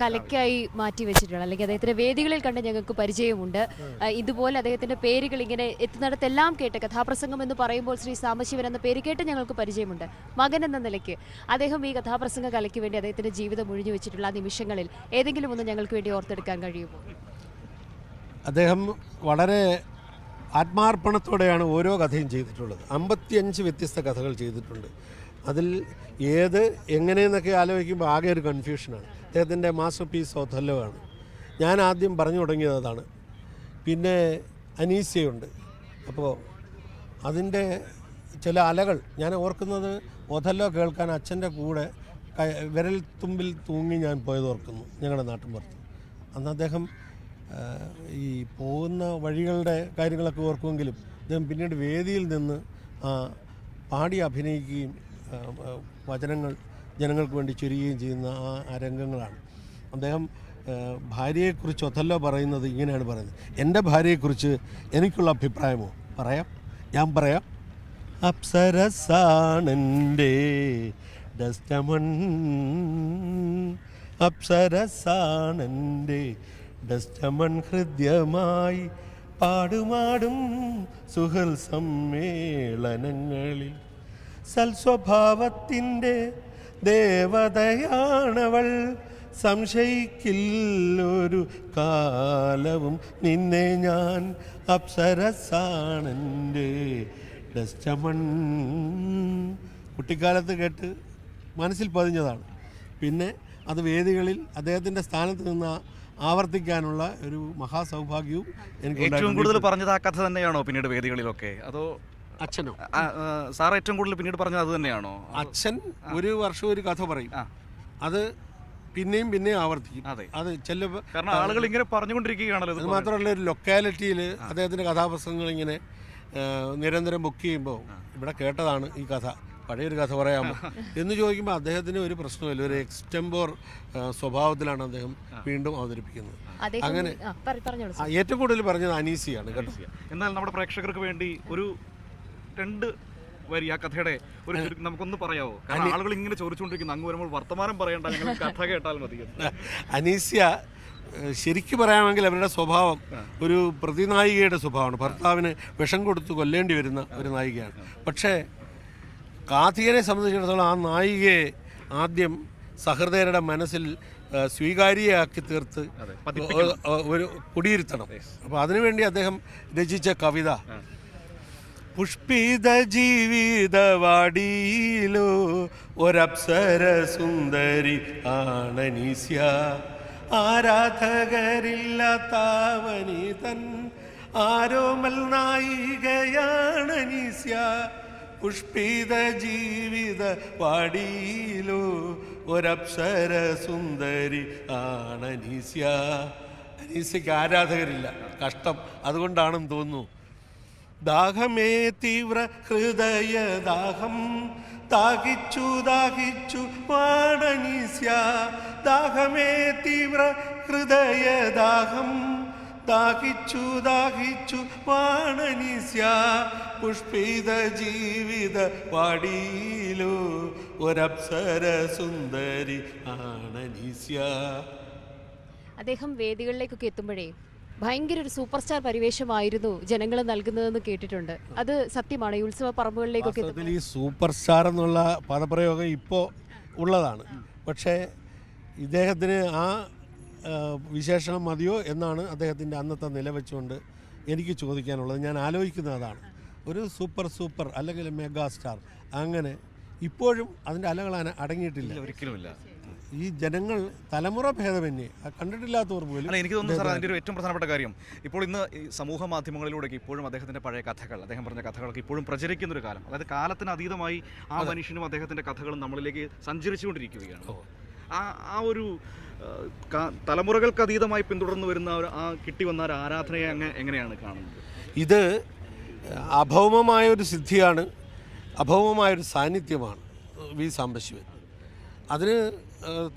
കലയ്ക്കായി മാറ്റി വെച്ചിട്ടുള്ള അല്ലെങ്കിൽ അദ്ദേഹത്തിന്റെ വേദികളിൽ കണ്ട് ഞങ്ങൾക്ക് പരിചയമുണ്ട്. ഇതുപോലെ അദ്ദേഹത്തിന്റെ പേരുകൾ ഇങ്ങനെ എത്തുന്നിടത്തെല്ലാം കേട്ട് കഥാപ്രസംഗം എന്ന് പറയുമ്പോൾ ശ്രീ സാമശിവൻ എന്ന പേര് കേട്ട് ഞങ്ങൾക്ക് പരിചയമുണ്ട്. മകൻ എന്ന നിലയ്ക്ക് അദ്ദേഹം ഈ കഥാപ്രസംഗ കലയ്ക്ക് വേണ്ടി അദ്ദേഹത്തിന്റെ ജീവിതം ഒഴിഞ്ഞു വെച്ചിട്ടുള്ള ആ നിമിഷങ്ങളിൽ ഏതെങ്കിലും ഒന്ന് ഞങ്ങൾക്ക് വേണ്ടി ഓർത്തെടുക്കാൻ കഴിയുമോ? അദ്ദേഹം വളരെ ആത്മാർപ്പണത്തോടെയാണ് ഓരോ കഥയും ചെയ്തിട്ടുള്ളത്. അമ്പത്തിയഞ്ച് വ്യത്യസ്ത കഥകൾ ചെയ്തിട്ടുണ്ട്. അതിൽ ഏത് എങ്ങനെയെന്നൊക്കെ ആലോചിക്കുമ്പോൾ ആകെ ഒരു കൺഫ്യൂഷനാണ് അദ്ദേഹത്തിന്റെ മാസ്റ്റർ പീസ് ഓഥല്ലോ ആണ് ഞാൻ ആദ്യം പറഞ്ഞു തുടങ്ങിയതാണ് പിന്നെ അനീസ്യയുണ്ട് അപ്പോൾ അതിന്റെ ചില അലകൾ ഞാൻ ഓർക്കുന്നത് ഓഥല്ലോ കേൾക്കാൻ അച്ഛന്റെ കൂടെ വിരൽ തുമ്പിൽ തൂങ്ങി ഞാൻ പോയത് ഓർക്കുന്നു ഞങ്ങളുടെ നാട്ടിൻപുറത്ത് അന്ന് അദ്ദേഹം ഈ പോകുന്ന വഴികളുടെ കാര്യങ്ങളൊക്കെ ഓർക്കുമെങ്കിലും അദ്ദേഹം പിന്നീട് വേദിയിൽ നിന്ന് പാടി അഭിനയിക്കുകയും വചനങ്ങൾ ജനങ്ങൾക്ക് വേണ്ടി ചൊരിയുകയും ചെയ്യുന്ന ആ രംഗങ്ങളാണ്. അദ്ദേഹം ഭാര്യയെക്കുറിച്ച് ഒതല്ലോ പറയുന്നത് ഇങ്ങനെയാണ് പറയുന്നത്. എന്റെ ഭാര്യയെക്കുറിച്ച് എനിക്കുള്ള അഭിപ്രായമോ? പറയാം. ഞാൻ പറയാം. അപ്സരസാണെന്റെ ഡസ്റ്റമൺ. അപ്സരസാണെന്റെ ഡസ്റ്റമൺ ഹൃദ്യമായി പാടുമാടും സുഹൃൽ സമ്മേളനങ്ങളിൽ സൽസ്വഭാവത്തിന്റെ ദേവതയാണവൾ. സംശയിക്കില്ലൊരു കാലവും നിന്നെ ഞാൻ അപ്സരസാണെന്റെ ഡസ്റ്റമൺ കുട്ടിക്കാലത്ത് കേട്ട് മനസ്സിൽ പതിഞ്ഞതാണ്. പിന്നെ അത് വേദികളിൽ അദ്ദേഹത്തിന്റെ സ്ഥാനത്ത് നിന്ന് ആവർത്തിക്കാനുള്ള ഒരു മഹാസൗഭാഗ്യവും എനിക്ക് ഏറ്റവും കൂടുതൽ പറഞ്ഞത് ആ കഥ തന്നെയാണോ പിന്നീട് വേദികളിലൊക്കെ? അതോ അച്ഛനോ? സാർ ഏറ്റവും കൂടുതൽ പിന്നീട് പറഞ്ഞത് അത് തന്നെയാണോ? അച്ഛൻ ഒരു വർഷം ഒരു കഥ പറയും. അത് പിന്നെയും പിന്നെയും ആവർത്തിക്കും. അതെ. അത് ചില കാരണം ആളുകൾ ഇങ്ങനെ പറഞ്ഞുകൊണ്ടിരിക്കുകയാണല്ലോ അത് ഇത് മാത്രമല്ല ഒരു ലൊക്കാലിറ്റിയിൽ അദ്ദേഹത്തിന്റെ കഥാപ്രസംഗങ്ങൾ ഇങ്ങനെ നിരന്തരം ബുക്ക് ചെയ്യുമ്പോൾ ഇവിടെ കേട്ടതാണ് ഈ കഥ. പഴയൊരു കഥ പറയാമോ? എന്ന് ചോദിക്കുമ്പോൾ അദ്ദേഹത്തിന് ഒരു പ്രശ്നമില്ല ഒരു എക്സ്റ്റംബോർ സ്വഭാവത്തിലാണ് അദ്ദേഹം വീണ്ടും അവതരിപ്പിക്കുന്നത്. അങ്ങനെ ഏറ്റവും കൂടുതൽ പറഞ്ഞത് അനീസിയാണ് കേട്ടോ. എന്നാൽ നമ്മുടെ പ്രേക്ഷകർക്ക് വേണ്ടി ഒരു രണ്ട് വരി ആ കഥയുടെ ഒരു ചുരുക്കം നമുക്കൊന്ന് പറയാവോ? കാരണം ആളുകൾ ഇങ്ങനെ ചോദിച്ചുകൊണ്ടിരിക്കുന്നു. അങ്ങ് വരുമ്പോൾ വർത്തമാനം പറയണ്ട ഞങ്ങൾ കഥ കേട്ടാൽ മതി. അനീസ്യ ശരിക്കും പറയാമെങ്കിൽ അവരുടെ സ്വഭാവം ഒരു പ്രതിനായികയുടെ സ്വഭാവമാണ്. ഭർത്താവിന് വിഷം കൊടുത്ത് കൊല്ലേണ്ടി വരുന്ന ഒരു നായികയാണ്. പക്ഷേ കാർത്തികനെ സംബന്ധിച്ചിടത്തോളം ആ നായികയെ ആദ്യം സഹൃദയരുടെ മനസ്സിൽ സ്വീകാര്യയാക്കി തീർത്ത് ഒരു കുടിയിരുത്തണം. അപ്പോൾ അതിനുവേണ്ടി അദ്ദേഹം രചിച്ച കവിത പുഷ്പിത ജീവിതവാടിയിലോ ഒരപ്സര സുന്ദരി ആണനീസ്യ. ആരാധകരില്ലാത്തവനി തൻ ആരോമൽ നായികയാണനീസ്യ. പുഷ്പിത ജീവിത വാടിയിലോ ഒരപ്സര സുന്ദരി ആണനീസ്യ. അനീസ്യക്ക് ആരാധകരില്ല കഷ്ടം. അതുകൊണ്ടാണെന്ന് തോന്നുന്നു ദാഹമേ തീവ്ര ഹൃദയ ദാഹം. ദാഹിച്ചു ദാഹിച്ചു വാടനീസ്യ ദാഹമേ തീവ്ര ഹൃദയ ദാഹം. ദാഹിച്ചു ദാഹിച്ചു വാണനീസ്യ. പുഷ്പിത ജീവിത വാടിയിലോ ഒരപ്സര സുന്ദരി ആണനീസ്യ. അദ്ദേഹം വേദികളിലേക്കൊക്കെ എത്തുമ്പോഴേ ഭയങ്കര ഒരു സൂപ്പർ സ്റ്റാർ പരിവേഷമായിരുന്നു ജനങ്ങൾ നൽകുന്നതെന്ന് കേട്ടിട്ടുണ്ട്. അത് സത്യമാണ്. ഈ ഉത്സവ പറമ്പുകളിലേക്കൊക്കെ ഈ സൂപ്പർ സ്റ്റാർ എന്നുള്ള പദപ്രയോഗം ഇപ്പോൾ ഉള്ളതാണ്. പക്ഷേ ഇദ്ദേഹത്തിന് ആ വിശേഷണം മതിയോ എന്നാണ് അദ്ദേഹത്തിന്റെ അന്നത്തെ നില വെച്ചുകൊണ്ട് എനിക്ക് ചോദിക്കാനുള്ളത്. ഞാൻ ആലോചിക്കുന്നത് അതാണ്. ഒരു സൂപ്പർ സൂപ്പർ അല്ലെങ്കിൽ മെഗാ സ്റ്റാർ അങ്ങനെ ഇപ്പോഴും അതിന്റെ അലകൾ അടങ്ങിയിട്ടില്ല. ഒരിക്കലുമില്ല. ഈ ജനങ്ങൾ തലമുറ ഭേദമന്യേ കണ്ടിട്ടില്ലാത്തവർ പോലും എനിക്ക് തോന്നുന്നു സാർ അതിന്റെ ഒരു ഏറ്റവും പ്രധാനപ്പെട്ട കാര്യം ഇപ്പോൾ ഇന്ന് ഈ സമൂഹ മാധ്യമങ്ങളിലൂടെയൊക്കെ ഇപ്പോഴും അദ്ദേഹത്തിന്റെ പഴയ കഥകൾ അദ്ദേഹം പറഞ്ഞ കഥകളൊക്കെ ഇപ്പോഴും പ്രചരിക്കുന്ന ഒരു കാലം. അതായത് കാലത്തിന് അതീതമായി ആ മനുഷ്യനും അദ്ദേഹത്തിന്റെ കഥകളും നമ്മളിലേക്ക് സഞ്ചരിച്ചുകൊണ്ടിരിക്കുകയാണ്. ആ ആ ഒരു തലമുറകൾക്ക് അതീതമായി പിന്തുടർന്നു വരുന്ന ആ ഒരു- ആ കിട്ടി വന്ന ഒരു ആരാധനയെ അങ്ങ് എങ്ങനെയാണ് കാണുന്നത്? ഇത് അഭൗമമായ ഒരു സിദ്ധിയാണ് അഭൗമമായൊരു സാന്നിധ്യമാണ് വി സാംബശിവൻ. അതിന്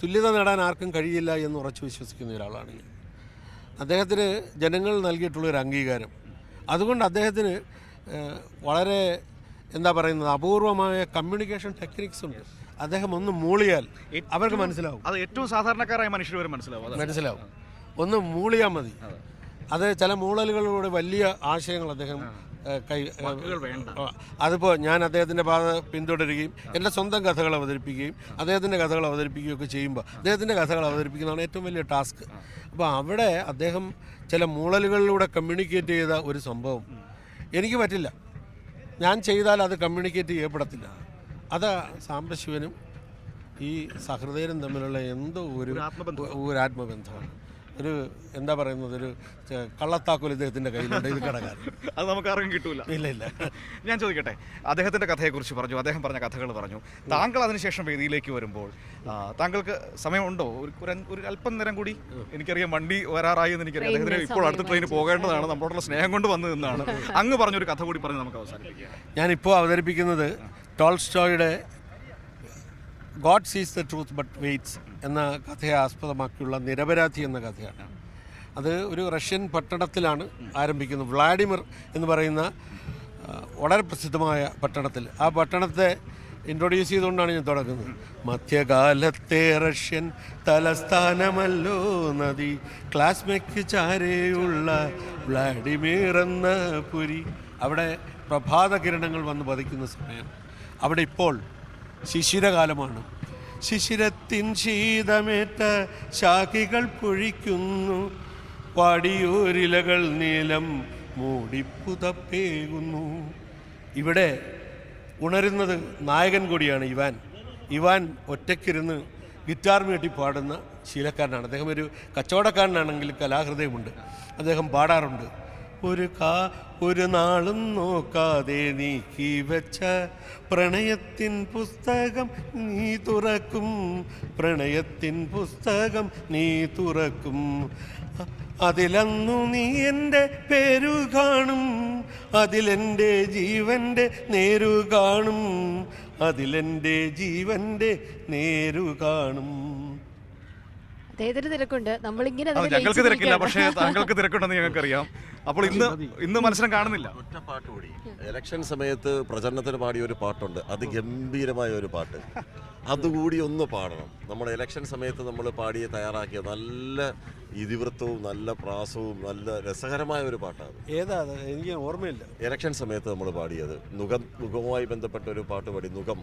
തുല്യത നേടാൻ ആർക്കും കഴിയില്ല എന്ന് ഉറച്ചു വിശ്വസിക്കുന്ന ഒരാളാണ് ഞാൻ അദ്ദേഹത്തിന് ജനങ്ങൾ നൽകിയിട്ടുള്ള ഒരു അംഗീകാരം. അതുകൊണ്ട് അദ്ദേഹത്തിന് വളരെ എന്താ പറയുന്നത് അപൂർവമായ കമ്മ്യൂണിക്കേഷൻ ടെക്നിക്സ് ഉണ്ട്. അദ്ദേഹം ഒന്ന് മൂളിയാൽ അവർക്ക് മനസ്സിലാവും. അത് ഏറ്റവും സാധാരണക്കാരായ മനുഷ്യർ വരെ മനസ്സിലാവും. മനസ്സിലാവും. ഒന്ന് മൂളിയാൽ മതി. അത്. ചില മൂളലുകളിലൂടെ വലിയ ആശയങ്ങൾ അദ്ദേഹം കൈ അതിപ്പോൾ ഞാൻ അദ്ദേഹത്തിന്റെ പാത പിന്തുടരുകയും എന്റെ സ്വന്തം കഥകൾ അവതരിപ്പിക്കുകയും അദ്ദേഹത്തിന്റെ കഥകൾ അവതരിപ്പിക്കുകയൊക്കെ ചെയ്യുമ്പോൾ അദ്ദേഹത്തിന്റെ കഥകൾ അവതരിപ്പിക്കുന്നതാണ് ഏറ്റവും വലിയ ടാസ്ക്. അപ്പോൾ അവിടെ അദ്ദേഹം ചില മൂളലുകളിലൂടെ കമ്മ്യൂണിക്കേറ്റ് ചെയ്ത ഒരു സംഭവം. എനിക്ക് പറ്റില്ല. ഞാൻ ചെയ്താൽ അത് കമ്മ്യൂണിക്കേറ്റ് ചെയ്യപ്പെടത്തില്ല. അത് സാംബശിവനും ഈ സഹൃദയനും തമ്മിലുള്ള എന്തോ ഒരു. ഒരു ആത്മബന്ധമാണ്. ഒരു എന്താ പറയുന്നത് ഒരു കള്ളത്താക്കോൽ ഇദ്ദേഹത്തിന്റെ കയ്യിലുണ്ട്. ഇത് കടകാർ അത് നമുക്ക് ആർക്കും കിട്ടൂല. ഇല്ല ഇല്ല. ഞാൻ ചോദിക്കട്ടെ അദ്ദേഹത്തിന്റെ കഥയെക്കുറിച്ച് പറഞ്ഞു അദ്ദേഹം പറഞ്ഞ കഥകൾ പറഞ്ഞു. താങ്കൾ അതിനുശേഷം വേദിയിലേക്ക് വരുമ്പോൾ താങ്കൾക്ക് സമയമുണ്ടോ? ഒരു ഒരു അല്പം നേരം കൂടി? എനിക്കറിയാം വണ്ടി വരാറായി എന്ന് എനിക്കറിയാം. അദ്ദേഹത്തിന് ഇപ്പോൾ അടുത്ത ട്രെയിൻ. പോകേണ്ടതാണ് നമ്മളോടുള്ള സ്നേഹം കൊണ്ട് വന്നു നിന്നാണ്. അങ്ങ് പറഞ്ഞൊരു കഥ കൂടി പറഞ്ഞ് നമുക്ക് അവസാനിപ്പിക്കാം. ഞാനിപ്പോൾ അവതരിപ്പിക്കുന്നത് ടോൾസ്റ്റോയുടെ God sees the truth but waits എന്ന കഥയെ ആസ്പദമാക്കിയുള്ള നിരപരാധി എന്ന കഥയാണ്. അത് ഒരു റഷ്യൻ പട്ടണത്തിലാണ് ആരംഭിക്കുന്നത്. വ്ളാഡിമിർ എന്ന് പറയുന്ന വളരെ പ്രസിദ്ധമായ പട്ടണത്തിൽ. ആ പട്ടണത്തെ ഇൻട്രൊഡ്യൂസ് ചെയ്തുകൊണ്ടാണ് ഞാൻ തുടങ്ങുന്നത്. മധ്യകാലത്തെ റഷ്യൻ തലസ്ഥാനമല്ലോ നദി ക്ലാസ്മയ്ക്ക് ചാരെയുള്ള വ്ളാഡിമിർ എന്ന പുരി. അവിടെ പ്രഭാത കിരണങ്ങൾ വന്ന് പതിക്കുന്ന സമയം. അവിടെ ഇപ്പോൾ ശിശിരകാലമാണ് ശിശിരത്തിൻ ശീതമേറ്റ ശാഖികൾ പൊഴിക്കുന്നു. പാടിയോരിലകൾ നീലം മൂടിപ്പുതപ്പേകുന്നു ഇവിടെ ഉണരുന്നത് നായകൻ കൂടിയാണ് ഇവാൻ. ഇവാൻ ഒറ്റയ്ക്കിരുന്ന് ഗിറ്റാർ മീട്ടി പാടുന്ന ശീലക്കാരനാണ്. അദ്ദേഹം ഒരു കച്ചവടക്കാരനാണെങ്കിൽ കലാഹൃദയമുണ്ട്. അദ്ദേഹം പാടാറുണ്ട്. ഒരു കാ ഒരു നാളും നോക്കാതെ നീക്കി വെച്ച പ്രണയത്തിൻ പുസ്തകം നീ തുറക്കും. പ്രണയത്തിൻ പുസ്തകം നീ തുറക്കും. അതിലന്നു നീ എന്റെ പേരു കാണും. അതിലെന്റെ ജീവന്റെ നേരു കാണും. അതിലെന്റെ ജീവന്റെ നേരു കാണും. അദ്ദേഹത്തിന് തിരക്കുണ്ട്. നമ്മളിങ്ങനെ അത് അതിനെ ഞങ്ങൾക്ക് തിരക്കില്ല. പക്ഷെ താങ്കൾക്ക് തിരക്കുണ്ടെന്ന് ഞങ്ങൾക്കറിയാം. അപ്പോൾ ഇന്ന് ഇന്ന് മത്സരം കാണുന്നില്ല. ഒറ്റ പാട്ട് കൂടി. ഇലക്ഷൻ സമയത്ത് പ്രചരണത്തിന് പാടിയ ഒരു പാട്ടുണ്ട്. അതിഗംഭീരമായ ഒരു പാട്ട്. അതുകൂടി ഒന്ന് പാടണം. നമ്മൾ ഇലക്ഷൻ സമയത്ത് നമ്മൾ പാടിയ തയ്യാറാക്കിയ നല്ല ഇതിവൃത്തവും നല്ല പ്രാസവും നല്ല രസകരമായ ഒരു പാട്ടാണ്. ഏതാ അത്? എനിക്ക് ഓർമ്മയില്ല. ഇലക്ഷൻ സമയത്ത് നമ്മൾ പാടിയത്. മുഖം മുഖവുമായി ബന്ധപ്പെട്ട ഒരു പാട്ട് പാടി. നുകം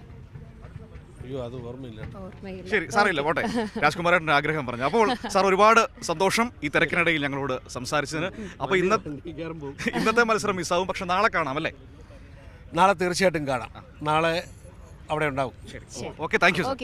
അയ്യോ അത് ഓർമ്മയില്ല. ഓർമ്മയില്ല. ശരി സാറില്ല പോട്ടെ. രാജ്കുമാരേട്ടന്റെ ആഗ്രഹം പറഞ്ഞു. അപ്പോൾ സാർ ഒരുപാട് സന്തോഷം ഈ തിരക്കിനിടയിൽ ഞങ്ങളോട് സംസാരിച്ചതിന്. അപ്പോൾ ഇന്ന. ഇന്നത്തെ മത്സരം മിസ്സാവും പക്ഷെ നാളെ കാണാം അല്ലേ? നാളെ തീർച്ചയായിട്ടും കാണാം. നാളെ അവിടെ ഉണ്ടാവും. Okay thank you okay